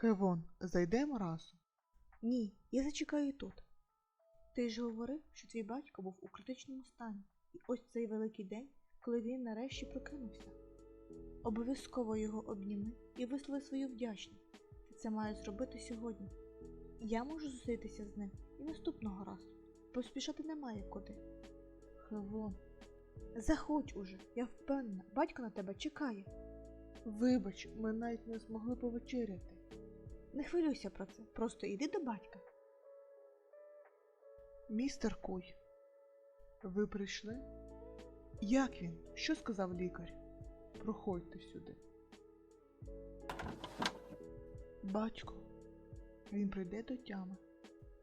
Хевон, зайдемо разом. Ні, я зачекаю тут. Ти ж говорив, що твій батько був у критичному стані, і ось цей великий день, коли він нарешті прокинувся. Обов'язково його обніми і вислови свою вдячність. Ти це маєш зробити сьогодні. Я можу зустрітися з ним і наступного разу. Поспішати немає куди. Хевон, заходь уже, я впевнена, батько на тебе чекає. Вибач, ми навіть не змогли повечеряти. Не хвилюйся про це, просто йди до батька. Містер Куй, ви прийшли? Як він? Що сказав лікар? Проходьте сюди. Батько, він прийде до тями.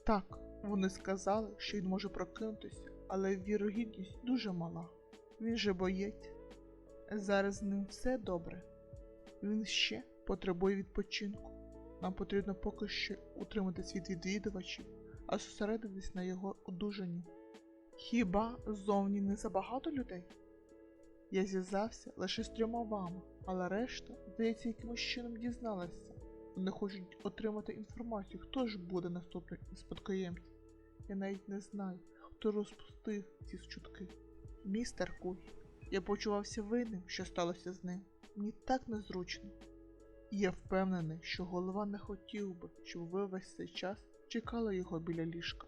Так, вони сказали, що він може прокинутися, але вірогідність дуже мала. Він же боєць. Зараз з ним все добре. Він ще потребує відпочинку. Нам потрібно поки що утриматись від відвідувачів, а зосередитись на його одужанні. Хіба зовні не забагато людей? Я зв'язався лише з трьома вами, але решта, здається, якимось чином дізналася. Вони хочуть отримати інформацію, хто ж буде наступним спадкоємцем. Я навіть не знаю, хто розпустив ці чутки. Містер Куй, я почувався винним, що сталося з ним. Мені так незручно. І я впевнений, що голова не хотів би, щоб ви весь цей час чекали його біля ліжка.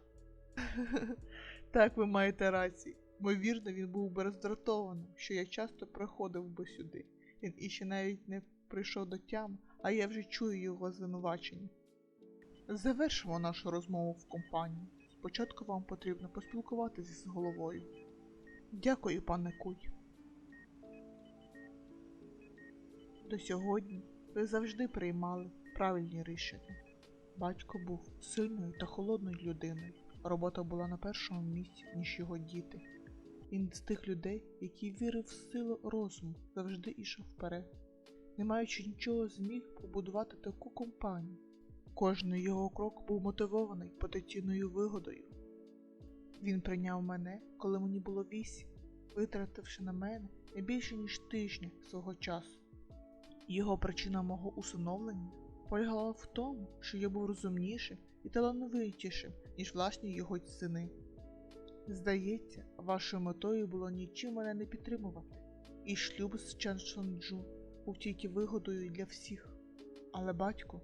Так, ви маєте рацію. Ймовірно, він був би роздратованим, що я часто приходив би сюди. Він іще навіть не прийшов до тями, а я вже чую його звинувачення. Завершимо нашу розмову в компанії. Спочатку вам потрібно поспілкуватися з головою. Дякую, пане Куй. До сьогодні ви завжди приймали правильні рішення. Батько був сильною та холодною людиною. Робота була на першому місці, ніж його діти. Він з тих людей, які вірив в силу розуму, завжди йшов вперед. Не маючи нічого, зміг побудувати таку компанію. Кожний його крок був мотивований потенційною вигодою. Він прийняв мене, коли мені було вісім, витративши на мене не більше ніж тижня свого часу. Його причина мого усиновлення полягала в тому, що я був розумнішим і талановитішим, ніж власні його сини. Здається, вашою метою було нічим мене не підтримувати, і шлюб з Чан Шонджу був тільки вигодою для всіх. Але батько,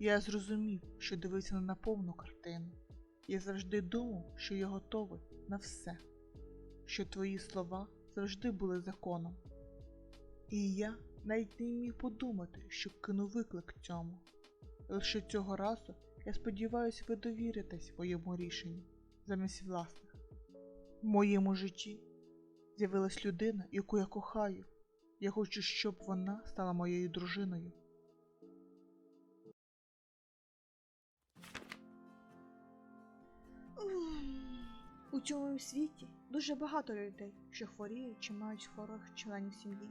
я зрозумів, що дивився на повну картину. Я завжди думав, що я готовий на все, що твої слова завжди були законом. І я навіть не міг подумати, що кину виклик цьому. Лише цього разу я сподіваюся, ви довіритесь моєму рішенню замість власних. В моєму житті з'явилась людина, яку я кохаю. Я хочу, щоб вона стала моєю дружиною. У цьому світі дуже багато людей, що хворіють чи мають хворих членів сім'ї.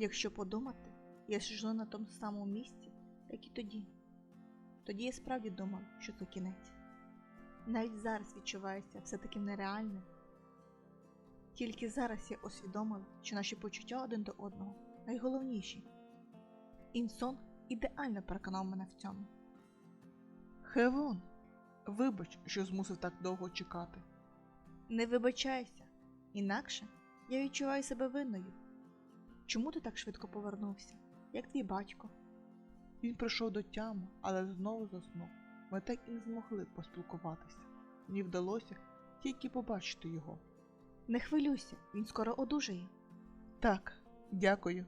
Якщо подумати, я сижу на тому самому місці, як і тоді. Тоді я справді думав, що це кінець. Навіть зараз відчувається все таким нереальним. Тільки зараз я усвідомив, що наші почуття один до одного найголовніші. Інсон ідеально переконав мене в цьому. Хевон, вибач, що змусив так довго чекати. Не вибачайся, інакше я відчуваю себе винною. Чому ти так швидко повернувся, як твій батько? Він прийшов до тями, але знову заснув. Ми так і не змогли поспілкуватися. Мені вдалося тільки побачити його. Не хвилюйся, він скоро одужає. Так, дякую.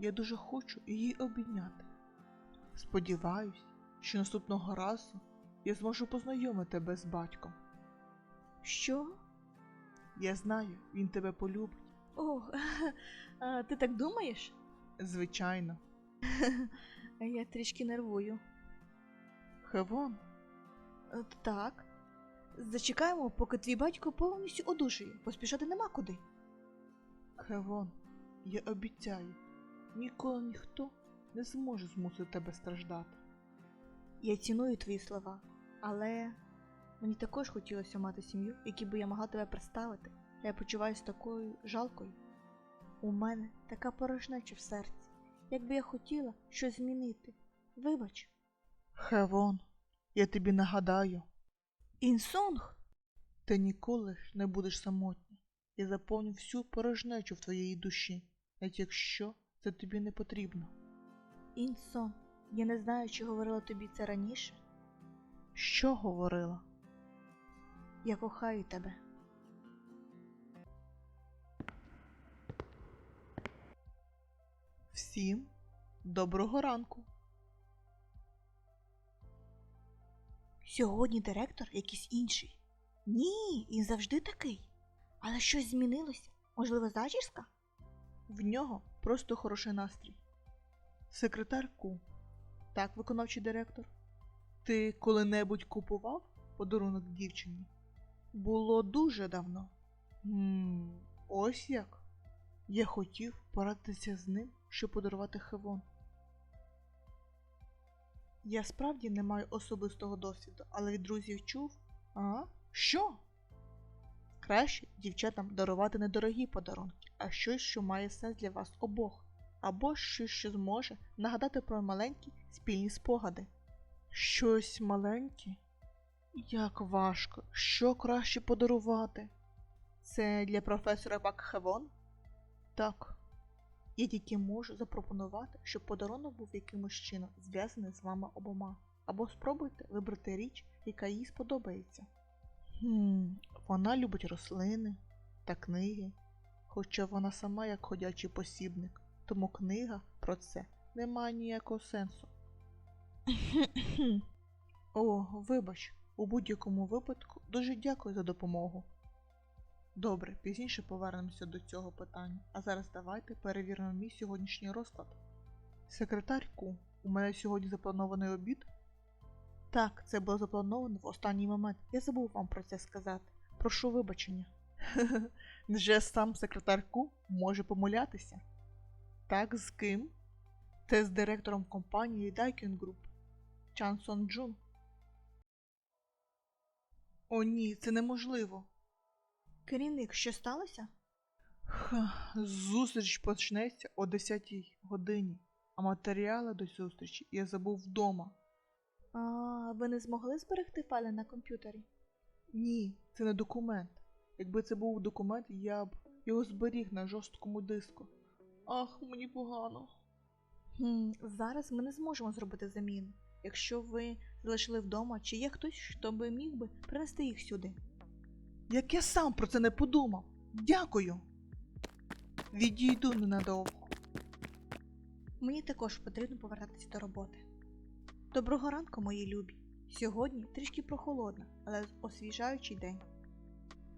Я дуже хочу її обійняти. Сподіваюсь, що наступного разу я зможу познайомити тебе з батьком. Що? Я знаю, він тебе полюбить. О, а, ти так думаєш? Звичайно. Я трішки нервую. Хевон, Е, Так. Зачекаємо, поки твій батько повністю одужає. Поспішати нема куди. Хевон, я обіцяю, ніколи ніхто не зможе змусити тебе страждати. Я ціную твої слова, але мені також хотілося мати сім'ю, якій би я могла тебе представити. Я почуваюся такою жалкою. У мене така порожнеча в серці. якби я хотіла щось змінити. Вибач. Хевон, я тобі нагадаю, Інсонг? ти ніколи ж не будеш самотній. Я заповню всю порожнечу в твоїй душі, навіть якщо це тобі не потрібно. Інсон, я не знаю, чи говорила тобі це раніше. Що говорила? Я кохаю тебе. Всім доброго ранку. Сьогодні директор якийсь інший. Ні, він завжди такий. Але щось змінилося. Можливо, зачіска? В нього просто хороший настрій. Секретар Ку. Так, виконавчий директор. Ти коли-небудь купував подарунок дівчині? Було дуже давно. Ммм, ось як. Я хотів порадитися з ним, щоб подарувати Хевон. Я справді не маю особистого досвіду, але від друзів чув. А? Що? Краще дівчатам дарувати недорогі подарунки, а щось, що має сенс для вас обох, або щось, що зможе нагадати про маленькі спільні спогади. Щось маленьке? Як важко, що краще подарувати? Це для професора Бакхевон? Так. Я тільки можу запропонувати, щоб подарунок був якимось чином зв'язаний з вами обома. Або спробуйте вибрати річ, яка їй сподобається. Хм, вона любить рослини та книги, хоча вона сама як ходячий посібник, тому книга про це не має ніякого сенсу. О, вибач, у будь-якому випадку дуже дякую за допомогу. Добре, пізніше повернемося до цього питання, а зараз давайте перевіримо мій сьогоднішній розклад. Секретарку, у мене сьогодні запланований обід? Так, це було заплановано в останній момент. Я забув вам про це сказати. Прошу вибачення. Вже сам секретарку може помилятися. Так, з ким? Це з директором компанії Daikin Group. Чан Сон Джун. О, ні, це неможливо. Керівник, що сталося? Ха, Зустріч почнеться о 10 годині, а матеріали до зустрічі я забув вдома. А, ви не змогли зберегти файли на комп'ютері? Ні, це не документ. Якби це був документ, я б його зберіг на жорсткому диску. Ах, мені погано. Хм, зараз ми не зможемо зробити заміну. Якщо ви залишили вдома, чи є хтось, хто би міг би принести їх сюди? Як я сам про це не подумав. Дякую. Відійду ненадовго. Мені також потрібно повертатися до роботи. Доброго ранку, мої любі. Сьогодні трішки прохолодно, але освіжаючий день.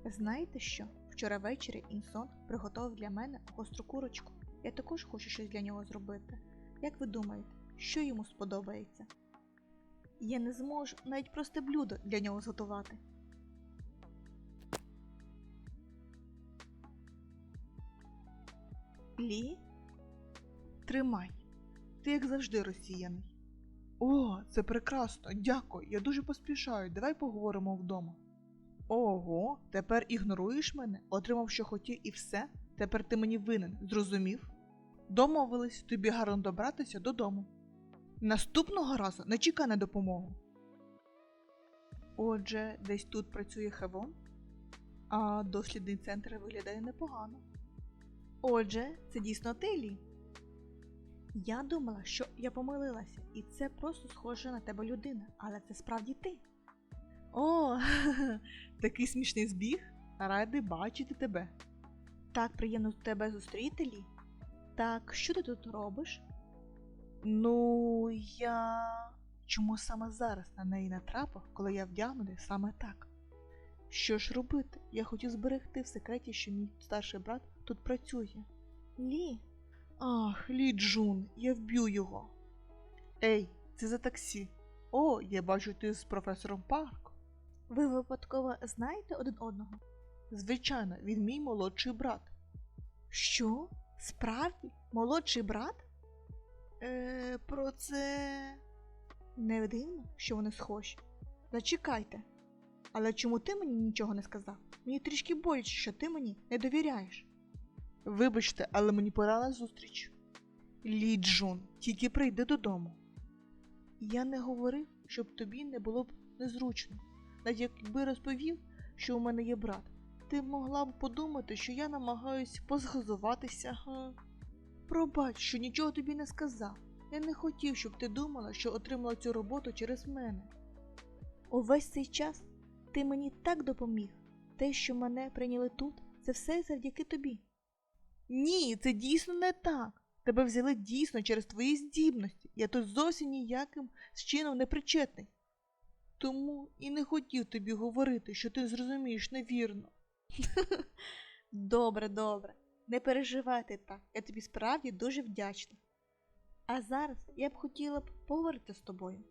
Знаєте що? Вчора ввечері Інсон приготував для мене гостру курочку. Я також хочу щось для нього зробити. Як ви думаєте, що йому сподобається? Я не зможу навіть просте блюдо для нього зготувати. Лі? Тримай. Ти як завжди росіяний. О, це прекрасно, дякую. Я дуже поспішаю. Давай поговоримо вдома. Ого, тепер ігноруєш мене, отримав, що хотів, і все. Тепер ти мені винен, зрозумів? Домовились тобі гарно добратися додому. Наступного разу не чекай на допомогу. Отже, десь тут працює Хевон, а дослідний центр виглядає непогано. Отже, це дійсно ти, Лі? Я думала, що я помилилася, і це просто схожа на тебе людина, але це справді ти. О, такий смішний збіг. Радий бачити тебе. Так приємно тебе зустріти, Лі. Так, що ти тут робиш? Ну, я. Чому саме зараз на неї натрапив, коли я вдягнений саме так? Що ж робити? Я хотів зберегти в секреті, що мій старший брат тут працює. Лі, Ах, Лі Джун, я вб'ю його. Ей, це за таксі. О, я бачу ти з професором Парк. ви випадково знаєте один одного? Звичайно, він мій молодший брат. Що? Справді? Молодший брат? Е, про це. Не дивно, що вони схожі. Зачекайте. Але чому ти мені нічого не сказав? Мені трішки боляче, що ти мені не довіряєш. Вибачте, але мені пора на зустріч. Ліджун, тільки прийди додому. Я не говорив, щоб тобі не було б незручно. Навіть якби розповів, що у мене є брат, ти могла б подумати, що я намагаюсь позгазуватися. Пробач, що нічого тобі не сказав. Я не хотів, щоб ти думала, що отримала цю роботу через мене. Увесь цей час ти мені так допоміг. Те, що мене прийняли тут, це все завдяки тобі. Ні, це дійсно не так. Тебе взяли дійсно через твої здібності. Я тут зовсім ніяким чином не причетний. Тому і не хотів тобі говорити, що ти зрозумієш невірно. Добре, добре. Не переживай ти так. Я тобі справді дуже вдячна. А зараз я б хотіла б поговорити з тобою.